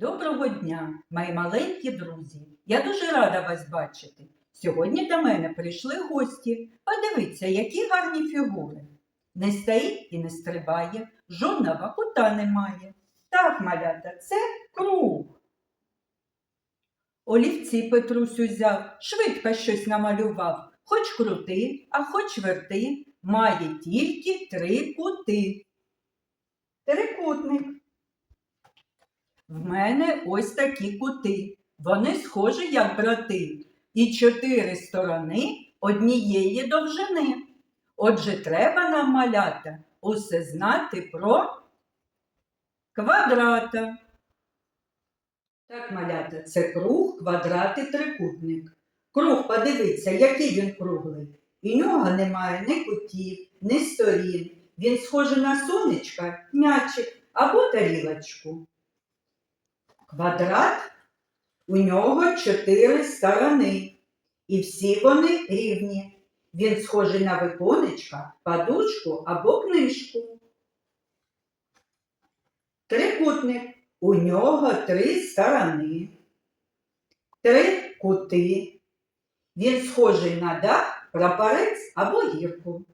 Доброго дня, мої маленькі друзі. Я дуже рада вас бачити. Сьогодні до мене прийшли гості. Подивіться, які гарні фігури. Не стоїть і не стрибає, жодного кута немає. Так, малята, це круг. Олівці Петрусь узяв, швидко щось намалював, хоч крути, а хоч верти, має тільки три кути. Трикутник. В мене ось такі кути. Вони схожі, як брати, і чотири сторони однієї довжини. Отже, треба нам малята усе знати про квадрата. Так, малята, це круг, квадрат і трикутник. Круг, подивіться, який він круглий. І нього немає ні кутів, ні сторін. Він схожий на сонечка, м'ячик або тарілочку. Квадрат у нього чотири сторони, і всі вони рівні. Він схожий на виконечка, подушку або книжку. Трикутник у нього три сторони, три кути. Він схожий на дах, прапорець або гірку.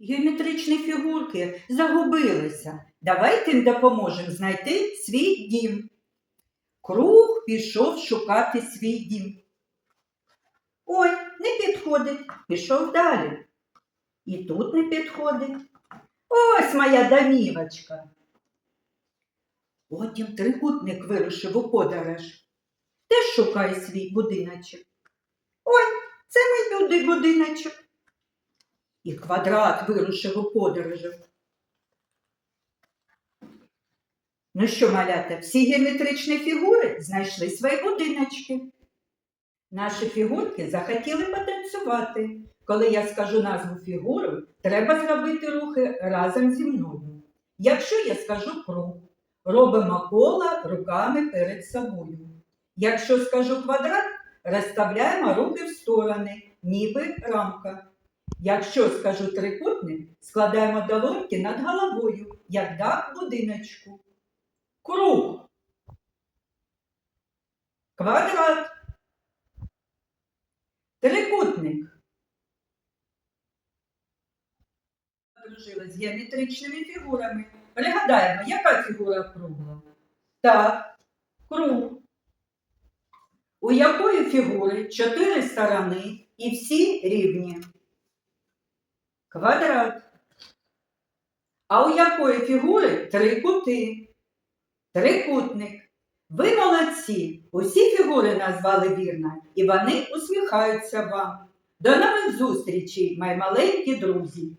Геометричні фігурки загубилися. Давайте їм допоможемо знайти свій дім. Круг пішов шукати свій дім. Ой, не підходить, пішов далі. І тут не підходить. Ось моя домівочка. Потім трикутник вирушив у подорож. Теж шукає свій будиночок. Ой, це мій буди- будиночок. І квадрат вирушив у подорожі. Ну що, малята, всі геометричні фігури знайшли свої будиночки. Наші фігурки захотіли потанцювати. Коли я скажу назву фігури, треба зробити рухи разом зі мною. Якщо я скажу круг, робимо коло руками перед собою. Якщо скажу квадрат, розставляємо руки в сторони, ніби рамка. Якщо скажу трикутник, складаємо долоньки над головою, як дах будиночку. Круг. Квадрат. Трикутник. Дружили з геометричними фігурами. Пригадаємо, яка фігура кругла? Так, круг. У якої фігури чотири сторони і всі рівні? Квадрат. А у якої фігури три кути? Трикутник. Ви молодці! Усі фігури назвали вірно, і вони усміхаються вам. До нових зустрічей, мої маленькі друзі!